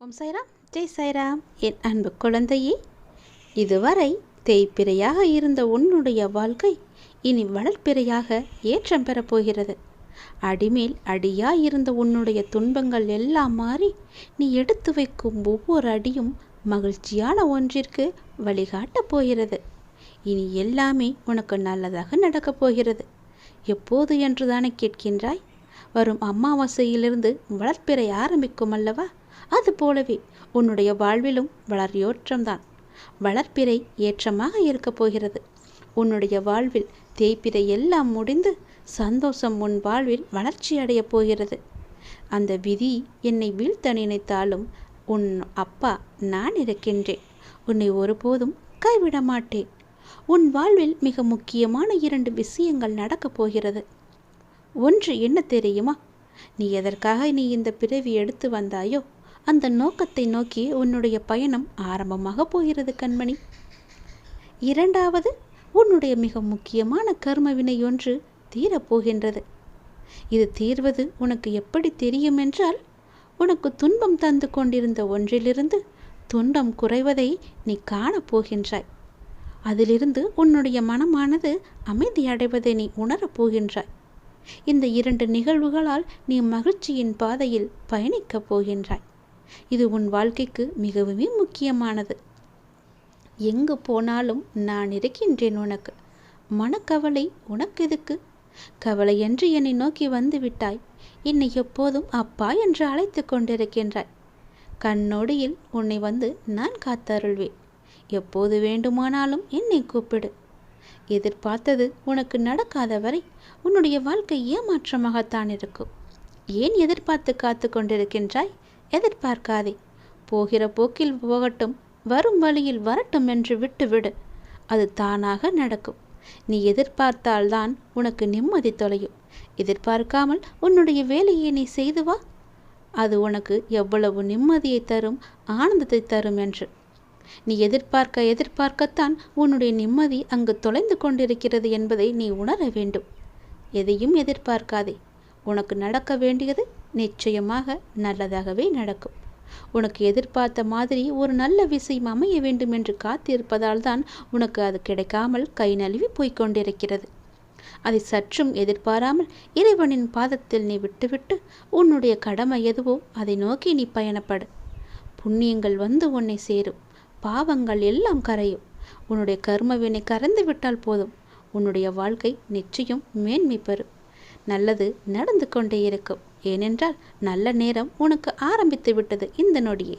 ஓம் சைராம் ஜெய் சைராம் என் அன்பு குழந்தையே இதுவரை தேய்ப்பிரையாக இருந்த உன்னுடைய வாழ்க்கை இனி வளர்ப்பிறையாக ஏற்றம் பெறப்போகிறது அடிமேல் அடியாய் இருந்த உன்னுடைய துன்பங்கள் எல்லாம் மாறி நீ எடுத்து வைக்கும் ஒவ்வொரு அடியும் மகிழ்ச்சியான ஒன்றிற்கு வழிகாட்டப் போகிறது. இனி எல்லாமே உனக்கு நல்லதாக நடக்கப் போகிறது. எப்போது என்று தானே கேட்கின்றாய்? வரும் அமாவாசையிலிருந்து வளர்ப்பிறை ஆரம்பிக்கும் அல்லவா? அது போலவே உன்னுடைய வாழ்விலும் வளர்யோற்றம்தான். வளர்ப்பிறை ஏற்றமாக இருக்கப் போகிறது. உன்னுடைய வாழ்வில் தேய்ப்பிறை எல்லாம் முடிந்து சந்தோஷம் உன் வாழ்வில் வளர்ச்சி அடையப் போகிறது. அந்த விதி என்னை வீழ்த்த நினைத்தாலும் உன் அப்பா நான் இருக்கின்றேன். உன்னை ஒருபோதும் கைவிட மாட்டேன் உன் வாழ்வில் மிக முக்கியமான இரண்டு விஷயங்கள் நடக்கப் போகிறது. ஒன்று என்ன தெரியுமா? நீ எதற்காக நீ இந்த பிறவி எடுத்து வந்தாயோ அந்த நோக்கத்தை நோக்கி உன்னுடைய பயணம் ஆரம்பமாக போகிறது கண்மணி. இரண்டாவது உன்னுடைய மிக முக்கியமான கர்ம வினை ஒன்று தீரப்போகின்றது இது தீர்வது உனக்கு எப்படி தெரியும் என்றால் உனக்கு துன்பம் தந்து கொண்டிருந்த ஒன்றிலிருந்து துன்பம் குறைவதை நீ காணப்போகின்றாய் அதிலிருந்து உன்னுடைய மனமானது அமைதியடைவதை நீ உணரப் போகின்றாய். இந்த இரண்டு நிகழ்வுகளால் நீ மகிழ்ச்சியின் பாதையில் பயணிக்கப் போகின்றாய். இது உன் வாழ்க்கைக்கு மிகவுமே முக்கியமானது. எங்கு போனாலும் நான் இருக்கின்றேன் உனக்கு. மனக்கவலை உனக்கு எதுக்கு? கவலை என்று என்னை நோக்கி வந்து விட்டாய். என்னை எப்போதும் அப்பா என்று அழைத்து கொண்டிருக்கின்றாய். கண்ணொடியில் உன்னை வந்து நான் காத்தருள்வேன். எப்போது வேண்டுமானாலும் என்னை கூப்பிடு. எதிர்பார்த்தது உனக்கு நடக்காத வரை உன்னுடைய வாழ்க்கை ஏமாற்றமாகத்தான் இருக்கும். ஏன் எதிர்பார்த்து காத்து கொண்டிருக்கின்றாய்? எதிர்பார்க்காதே. போகிற போக்கில் போகட்டும் வரும் வழியில் வரட்டும் என்று விட்டுவிடு. அது தானாக நடக்கும். நீ எதிர்பார்த்தால்தான் உனக்கு நிம்மதி தொலையும். எதிர்பார்க்காமல் உன்னுடைய வேலையை நீ செய்து வா. அது உனக்கு எவ்வளவு நிம்மதியை தரும் ஆனந்தத்தை தரும் என்று. நீ எதிர்பார்க்க எதிர்பார்க்கத்தான் உன்னுடைய நிம்மதி அங்கு தொலைந்து கொண்டிருக்கிறது என்பதை நீ உணர வேண்டும். எதையும் எதிர்பார்க்காதே. உனக்கு நடக்க வேண்டியது நிச்சயமாக நல்லதாகவே நடக்கும். உனக்கு எதிர்பார்த்த மாதிரி ஒரு நல்ல விஷயம் அமைய வேண்டும் என்று காத்திருப்பதால் தான் உனக்கு அது கிடைக்காமல் கை நழுவி போய்க் கொண்டிருக்கிறது. அதை சற்றும் எதிர்பாராமல் இறைவனின் பாதத்தில் நீ விட்டுவிட்டு உன்னுடைய கடமை எதுவோ அதை நோக்கி நீ பயணப்படு. புண்ணியங்கள் வந்து உன்னை சேரும். பாவங்கள் எல்லாம் கரையும். உன்னுடைய கர்மவினை கரைந்து விட்டால் போதும். உன்னுடைய வாழ்க்கை நிச்சயம் மேன்மை பெறும். நல்லது நடந்து கொண்டே இருக்கும். ஏனென்றால் நல்ல நேரம் உனக்கு ஆரம்பித்து விட்டது இந்த நொடியே.